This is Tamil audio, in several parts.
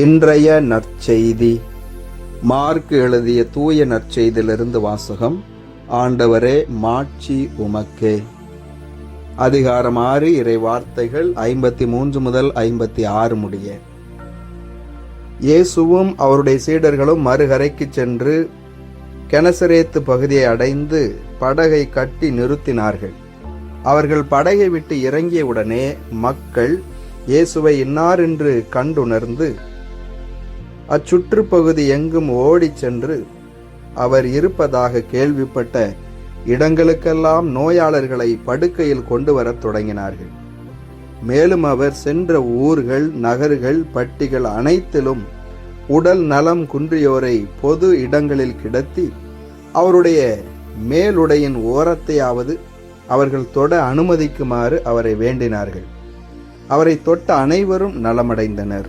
இன்றைய நற்செய்தி. மார்க் எழுதிய தூய நற்செய்தியிலிருந்து வாசகம் ஆண்டவரே மாட்சி உமக்கே. அதிகாரம் ஆறு இறை வார்த்தைகள் ஐம்பத்தி மூன்று முதல் ஐம்பத்தி ஆறு முடிய. இயேசுவும் அவருடைய சீடர்களும் மறுகரைக்கு சென்று கெனசரேத்து பகுதியை அடைந்து படகை கட்டி நிறுத்தினார்கள். அவர்கள் படகை விட்டு இறங்கிய உடனே மக்கள் இயேசுவை இன்னார் என்று கண்டுணர்ந்து அச்சுற்றுப்பகுதி எங்கும் ஓடிச் சென்று அவர் இருப்பதாக கேள்விப்பட்ட இடங்களுக்கெல்லாம் நோயாளர்களை படுக்கையில் கொண்டு வரத் தொடங்கினார்கள். மேலும் அவர் சென்ற ஊர்கள் நகர்கள் பட்டிகள் அனைத்திலும் உடல் நலம் குன்றியோரை பொது இடங்களில் கிடத்தி அவருடைய மேலுடையின் ஓரத்தையாவது அவர்கள் தொட அனுமதிக்குமாறு அவரை வேண்டினார்கள். அவரை தொட்ட அனைவரும் நலமடைந்தனர்.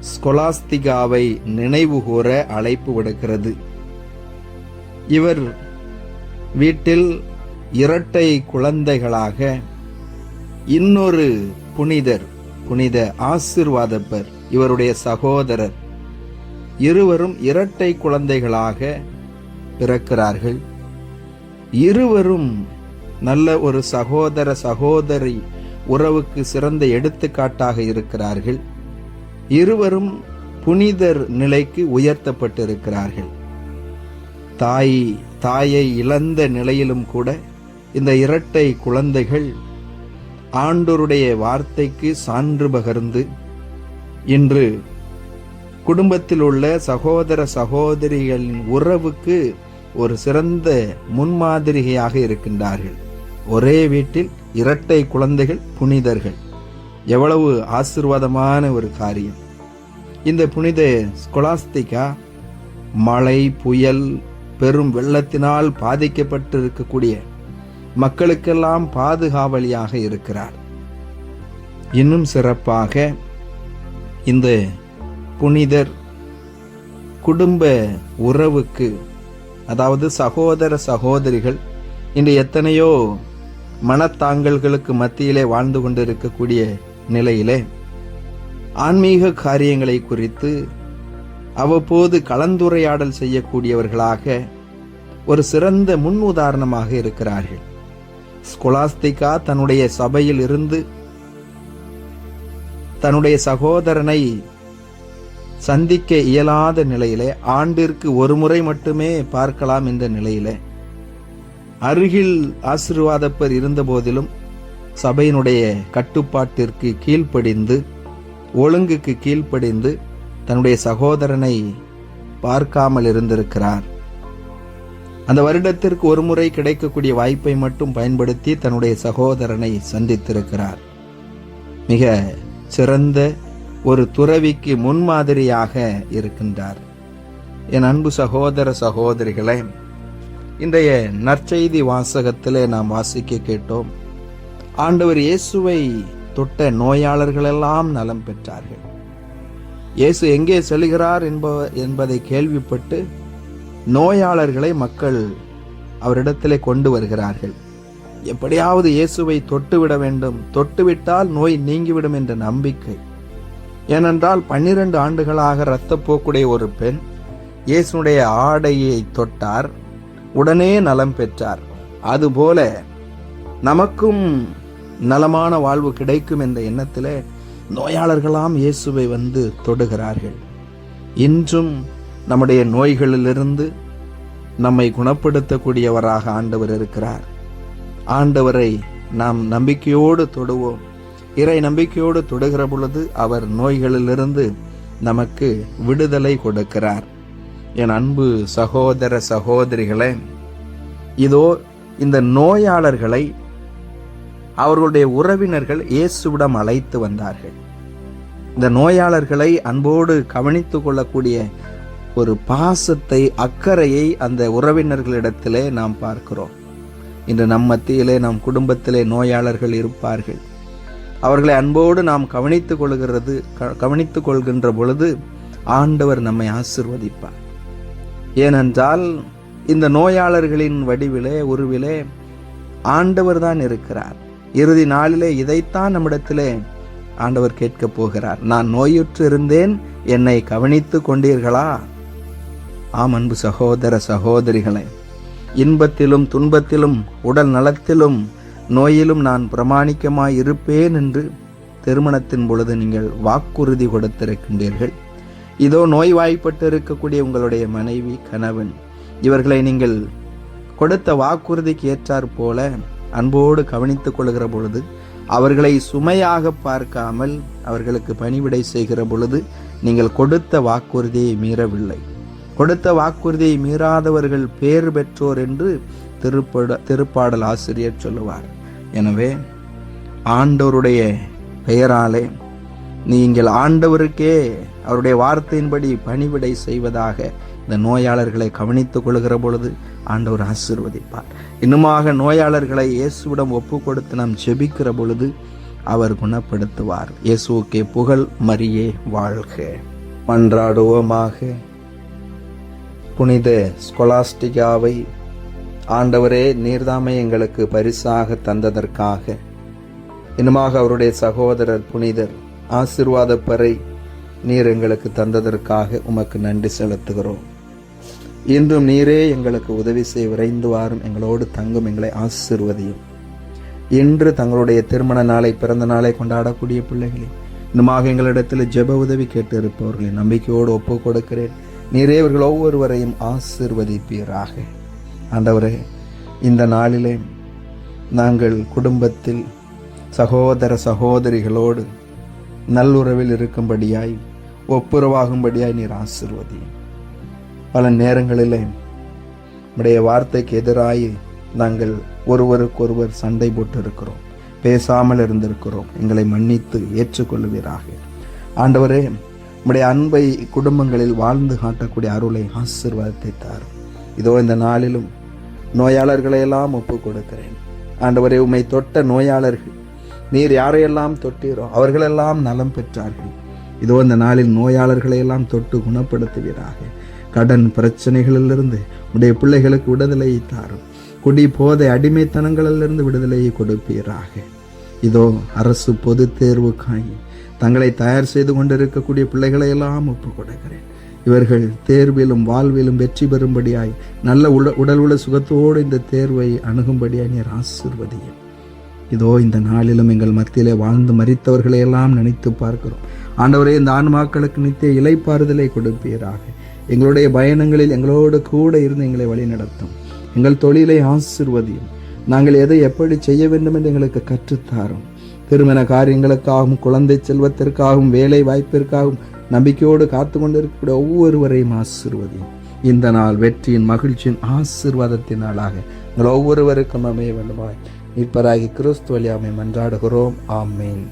ஸ்கொலாஸ்திகாவை நினைவுகூர அழைப்பு விடுக்கிறது. இவர் வீட்டில் இரட்டை குழந்தைகளாக இன்னொரு புனிதர் புனித ஆசிர்வாதப்பர் இவருடைய சகோதரர். இருவரும் இரட்டை குழந்தைகளாக பிறக்கிறார்கள். இருவரும் நல்ல ஒரு சகோதர சகோதரி உறவுக்கு சிறந்த எடுத்துக்காட்டாக இருக்கிறார்கள். இருவரும் புனிதர் நிலைக்கு உயர்த்தப்பட்டிருக்கிறார்கள். தாய் தாயை இழந்த நிலையிலும் கூட இந்த இரட்டை குழந்தைகள் ஆண்டோருடைய வார்த்தைக்கு சான்று பகர்ந்து இன்று குடும்பத்தில் உள்ள சகோதர சகோதரிகளின் உறவுக்கு ஒரு சிறந்த முன்மாதிரியாக இருக்கின்றார்கள். ஒரே வீட்டில் இரட்டை குழந்தைகள் புனிதர்கள். எவ்வளவு ஆசிர்வாதமான ஒரு காரியம். இந்த புனித ஸ்கொலாஸ்திகா மழை புயல் பெரும் வெள்ளத்தினால் பாதிக்கப்பட்டிருக்கக்கூடிய மக்களுக்கெல்லாம் பாதுகாவலியாக இருக்கிறார். இன்னும் சிறப்பாக இந்த புனிதர் குடும்ப உறவுக்கு அதாவது சகோதர சகோதரிகள் இன்று எத்தனையோ மனத்தாங்கல்களுக்கு மத்தியிலே வாழ்ந்து கொண்டிருக்கக்கூடிய நிலையிலே ஆன்மீக காரியங்களை குறித்து அவ்வப்போது கலந்துரையாடல் செய்யக்கூடியவர்களாக ஒரு சிறந்த முன் உதாரணமாக இருக்கிறார்கள். ஸ்கொலாஸ்திகா தன்னுடைய சபையில் இருந்து தன்னுடைய சகோதரனை சந்திக்க இயலாத நிலையிலே ஆண்டிற்கு ஒரு முறை மட்டுமே பார்க்கலாம் என்ற நிலையிலே அருகில் ஆசிர்வாதப்பர் இருந்த போதிலும் சபையினுடைய கட்டுப்பாட்டிற்கு கீழ்ப்படிந்து ஒழுங்குக்கு கீழ்ப்படிந்து தன்னுடைய சகோதரனை பார்க்காமல் இருந்திருக்கிறார். அந்த வருடத்திற்கு ஒரு முறை கிடைக்கக்கூடிய வாய்ப்பை மட்டும் பயன்படுத்தி தன்னுடைய சகோதரனை சந்தித்திருக்கிறார். மிக சிறந்த ஒரு துறவிக்கு முன்மாதிரியாக இருக்கின்றார். என் அன்பு சகோதர சகோதரிகளே இன்றைய நற்செய்தி வாசகத்திலே நாம் வாசிக்க கேட்டோம். ஆண்டவர் இயேசுவை தொட்ட நோயாளர்களெல்லாம் நலம் பெற்றார்கள். இயேசு எங்கே செல்கிறார் என்ப என்பதை கேள்விப்பட்டு நோயாளர்களை மக்கள் அவரிடத்திலே கொண்டு வருகிறார்கள். எப்படியாவது இயேசுவை தொட்டுவிட வேண்டும். தொட்டுவிட்டால் நோய் நீங்கிவிடும் என்ற நம்பிக்கை. ஏனென்றால் பன்னிரண்டு ஆண்டுகளாக இரத்தப்போக்குடைய ஒரு பெண் இயேசுடைய ஆடையை தொட்டார் உடனே நலம் பெற்றார். அதுபோல நமக்கும் நலமான வாழ்வு கிடைக்கும் என்ற எண்ணத்தில் நோயாளர்களாம் இயேசுவை வந்து தொடுகிறார்கள். இன்றும் நம்முடைய நோய்களிலிருந்து நம்மை குணப்படுத்தக்கூடியவராக ஆண்டவர் இருக்கிறார். ஆண்டவரை நாம் நம்பிக்கையோடு தொடுவோம். இறை நம்பிக்கையோடு தொடுகிற பொழுது அவர் நோய்களிலிருந்து நமக்கு விடுதலை கொடுக்கிறார். என் அன்பு சகோதர சகோதரிகளே இதோ இந்த நோயாளர்களை அவர்களுடைய உறவினர்கள் இயேசுவிடம் அழைத்து வந்தார்கள். இந்த நோயாளர்களை அன்போடு கவனித்து கொள்ளக்கூடிய ஒரு பாசத்தை அக்கறையை அந்த உறவினர்களிடத்திலே நாம் பார்க்கிறோம். இன்று நம் மத்தியிலே நம் குடும்பத்திலே நோயாளர்கள் இருப்பார்கள். அவர்களை அன்போடு நாம் கவனித்துக் கொள்கிறது க- கவனித்துக் கொள்கின்ற பொழுது ஆண்டவர் நம்மை ஆசிர்வதிப்பார். ஏனென்றால் இந்த நோயாளர்களின் வடிவிலே உருவிலே ஆண்டவர் தான் இருக்கிறார். இறுதி நாளிலே இதைத்தான் நம்மிடத்திலே ஆண்டவர் கேட்கப் போகிறார். நான் நோயுற்று இருந்தேன் என்னை கவனித்து கொண்டீர்களா? ஆம் அன்பு சகோதர சகோதரிகளே இன்பத்திலும் துன்பத்திலும் உடல் நலத்திலும் நோயிலும் நான் பிரமாணிக்கமாய் இருப்பேன் என்று திருமணத்தின் பொழுது நீங்கள் வாக்குறுதி கொடுத்திருக்கின்றீர்கள். இதோ நோய்வாய்ப்பட்டு இருக்கக்கூடிய உங்களுடைய மனைவி கணவன் இவர்களை நீங்கள் கொடுத்த வாக்குறுதிக்கு ஏற்றாற் போல அன்போடு கவனித்துக் கொள்கிற பொழுது அவர்களை சுமையாக பார்க்காமல் அவர்களுக்கு பணிவிடை செய்கிற பொழுது நீங்கள் கொடுத்த வாக்குறுதியை மீறவில்லை. கொடுத்த வாக்குறுதியை மீறாதவர்கள் பேர் பெற்றோர் என்று திருப்பட திருப்பாடல் ஆசிரியர் சொல்லுவார். எனவே ஆண்டவருடைய பெயராலே நீங்கள் ஆண்டவருக்கே அவருடைய வார்த்தையின்படி பணிவிடை செய்வதாக இந்த நோயாளர்களை கவனித்துக் கொள்கிற பொழுது ஆண்டவர் ஆசீர்வதிப்பார். இன்னுமாக நோயாளர்களை இயேசுவிடம் ஒப்பு கொடுத்து நாம் ஜெபிக்கிற பொழுது அவர் குணப்படுத்துவார். இயேசுக்கே புகழ் மரியே வாழ்க. மன்றாடுவோமாக. புனித ஸ்கொலாஸ்டிகாவை ஆண்டவரே நீர்தாமை எங்களுக்கு பரிசாக தந்ததற்காக. இன்னுமாக அவருடைய சகோதரர் புனிதர் ஆசிர்வாத பறை நீர் எங்களுக்கு தந்ததற்காக உமக்கு நன்றி செலுத்துகிறோம். இன்றும் நீரே எங்களுக்கு உதவி செய்ய விரைந்து வாரும். எங்களோடு தங்கும் எங்களை ஆசிர்வதியும். இன்று தங்களுடைய திருமண நாளை பிறந்த நாளை கொண்டாடக்கூடிய பிள்ளைகளே இன்னுமாக எங்களிடத்தில் ஜெப உதவி கேட்டு இருப்பவர்களை நம்பிக்கையோடு ஒப்பு கொடுக்கிறேன். நீரே இவர்கள் ஒவ்வொருவரையும் ஆசிர்வதிப்பீராக. ஆண்டவரே இந்த நாளிலே நாங்கள் குடும்பத்தில் சகோதர சகோதரிகளோடு நல்லுறவில் இருக்கும்படியாய் ஒப்புரவாகும்படியாய் நீர் ஆசிர்வதியும். பல நேரங்களிலே உடைய வார்த்தைக்கு எதிராகி நாங்கள் ஒருவருக்கொருவர் சண்டை போட்டு இருக்கிறோம் பேசாமல் இருந்திருக்கிறோம். எங்களை மன்னித்து ஏற்றுக்கொள்வீராக ஆண்டவரே உடைய அன்பை குடும்பங்களில் வாழ்ந்து காட்டக்கூடிய அருளை ஆசிர்வாதத்தை தாரும் இதோ இந்த நாளிலும் நோயாளர்களை எல்லாம் ஒப்பு கொடுக்கிறேன் ஆண்டவரே உம்மை தொட்ட நோயாளர்கள் நீர் யாரையெல்லாம் தொட்டீரோ அவர்களெல்லாம் நலம் பெற்றார்கள். இதோ இந்த நாளில் நோயாளர்களை எல்லாம் தொட்டு குணப்படுத்துவீராக. கடன் பிரச்சனைகளிலிருந்து உடைய பிள்ளைகளுக்கு விடுதலையை தாரும். குடி போதை அடிமைத்தனங்களிலிருந்து விடுதலையை கொடுப்பீராக. இதோ அரசு பொது தேர்வுக்காய் தங்களை தயார் செய்து கொண்டிருக்கக்கூடிய பிள்ளைகளை எல்லாம் ஒப்புக் கொடுக்கிறேன் இவர்கள் தேர்விலும் வாழ்விலும் வெற்றி பெறும்படியாய் நல்ல உட உடல் உள்ள சுகத்தோடு இந்த தேர்வை அணுகும்படியாய் நீர் ஆசிர்வதியும். இதோ இந்த நாளிலும் எங்கள் மத்தியிலே வாழ்ந்து மறித்தவர்களை எல்லாம் நினைத்து பார்க்கிறோம். ஆண்டவரே இந்த ஆன்மாக்களுக்கு நித்திய இலைப்பாறுதலை கொடுப்பீராக. எங்களுடைய பயணங்களில் எங்களோடு கூட இருந்து எங்களை வழிநடத்தும் எங்கள் தொழிலை ஆசிர்வதியும். நாங்கள் எதை எப்படி செய்ய வேண்டும் என்று எங்களுக்கு கற்றுத்தாரும். திருமண காரியங்களுக்காகவும் குழந்தை செல்வத்திற்காகவும் வேலை வாய்ப்பிற்காகவும் நம்பிக்கையோடு காத்து கொண்டிருக்கக்கூடிய ஒவ்வொருவரையும் ஆசிர்வதியும். இந்த நாள் வெற்றியின் மகிழ்ச்சியின் ஆசிர்வாதத்தின் நாளாக எங்கள் ஒவ்வொருவருக்கும் அமைய வேண்டுமாய் மீட்பராகி கிறிஸ்து வழியாமை மன்றாடுகிறோம் ஆமேன்.